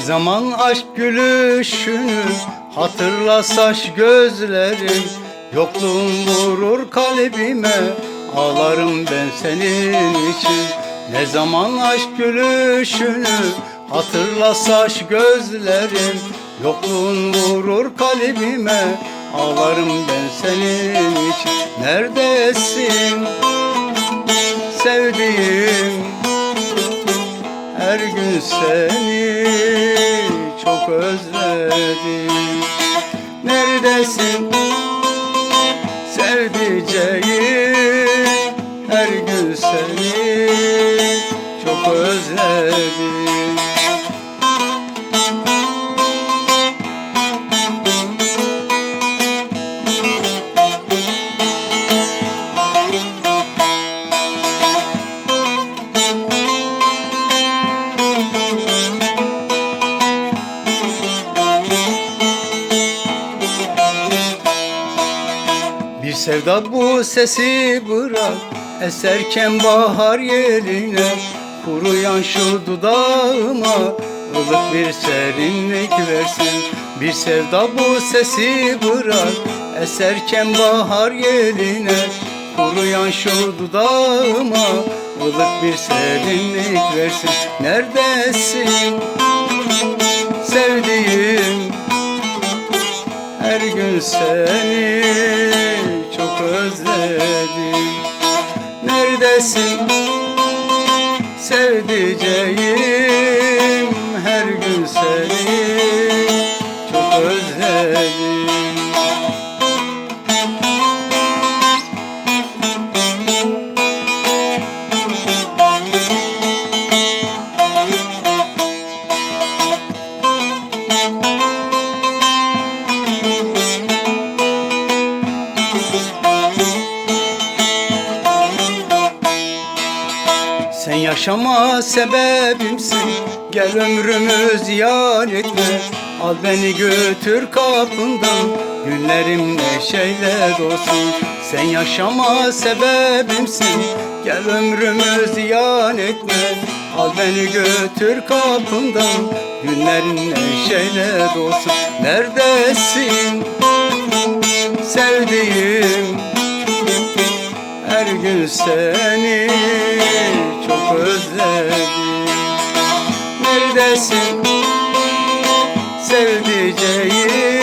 zaman aşk gülüşünü hatırla saç gözlerim Yokluğun vurur kalbime ağlarım ben senin için. Ne zaman aşk gülüşünü hatırla saç gözlerim Yokluğun vurur kalbime ağlarım ben senin için. Neredesin sevdiğim her gün seni çok özledim. Neredesin? Sevdiceğim Her gün seni çok özledim Bir sevda bu sesi bırak. Eserken bahar yeline Kuruyan şu dudağıma ılık bir serinlik versin. Bir sevda bu sesi bırak. Eserken bahar yeline Kuruyan şu dudağıma ılık bir serinlik versin. Neredesin? Sevdiğim her gün seni Neredesin sevdiceğim Her gün seni çok özledim yaşama sebebimsin Gel ömrümü ziyan etme Al beni götür kapından Günlerim neşeyle dolsun. Sen yaşama sebebimsin Gel ömrümü ziyan etme Al beni götür kapından Günlerin neşeyle dolsun. Neredesin? Sevdiğim her gün seni çok özledim. Neredesin? Sevdiceğim